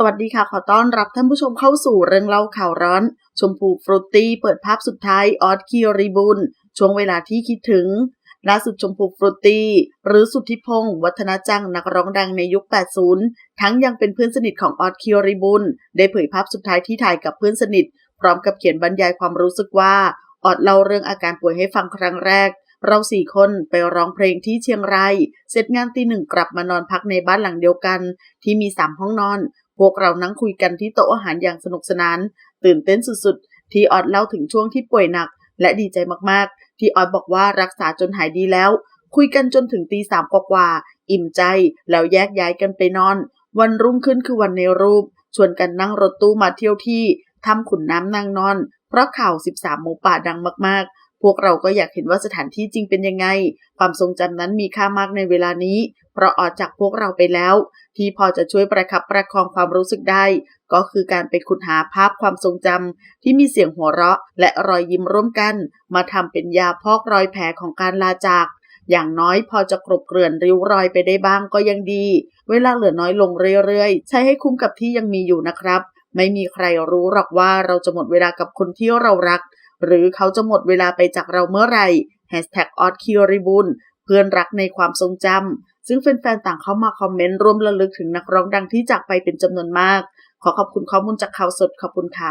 สวัสดีค่ะ ขอต้อนรับท่านผู้ชมเข้าสู่เรื่องเล่าข่าวร้อน ชมพูฟรุตตี้เปิดภาพสุดท้ายออสคิริบุญช่วงเวลาที่คิดถึงล่าสุดชมพูฟรุตตี้หรือสุทธิพงศ์วัฒนจังนักร้องดังในยุค 80 ทั้งยังเป็นเพื่อนสนิทของออสคิริบุญได้เผยภาพสุดท้ายที่ถ่ายกับเพื่อนสนิท พร้อมกับเขียนบรรยายความรู้สึกว่าออดเล่าเรื่องอาการป่วยให้ฟังครั้งแรกเราสี่คนไปร้องเพลงที่เชียงราย เสร็จงานตีหนึ่งกลับมานอนพักในบ้านหลังเดียวกัน ที่มีสามห้องนอน พวกเรานั่งคุยกันที่โต๊ะอาหารอย่างสนุกสนาน ตื่นเต้นสุดๆ ที่ออดเล่าถึงช่วงที่ป่วยหนัก และดีใจมากๆ ที่ออดบอกว่ารักษาจนหายดีแล้ว คุยกันจนถึงตีสามกว่าๆอิ่มใจแล้วแยกย้ายกันไปนอน วันรุ่งขึ้นคือวันในรูป ชวนกันนั่งรถตู้มาเที่ยวที่ทำขุนน้ำนางนอน เพราะข่าว 13 หมูป่าดังมากๆ พวกเราก็อยากเห็นว่าสถานที่จริงเป็นยังไง ความทรงจำนั้นมีค่ามากในเวลานี้ เพราะออกจากพวกเราไปแล้ว ที่พอจะช่วยประคับประคองความรู้สึกได้ ก็คือการไปขุดหาภาพความทรงจำที่มีเสียงหัวเราะ และรอยยิ้มร่วมกัน มาทำเป็นยาพอกรอยแผลของการลาจาก อย่างน้อยพอจะกรบเกลื่อนริ้วรอยไปได้บ้างก็ยังดี เวลาเหลือน้อยลงเรื่อยๆ ใช้ให้คุ้มกับที่ยังมีอยู่นะครับ ไม่มีใครรู้หรอกว่าเราจะหมดเวลากับคนที่เรารัก หรือเขาจะหมดเวลาไปจากเราเมื่อไหร่ Hashtag o d k i r i b u n เพื่อนรักในความทรงจำซึ่งแฟนๆต่างเข้ามาคอมเมนต์ร่วมระลึกถึงนักร้องดังที่จากไปเป็นจำนวนมาก ขอขอบคุณข้อมูลจากข่าวสดขอบคุณค่ะ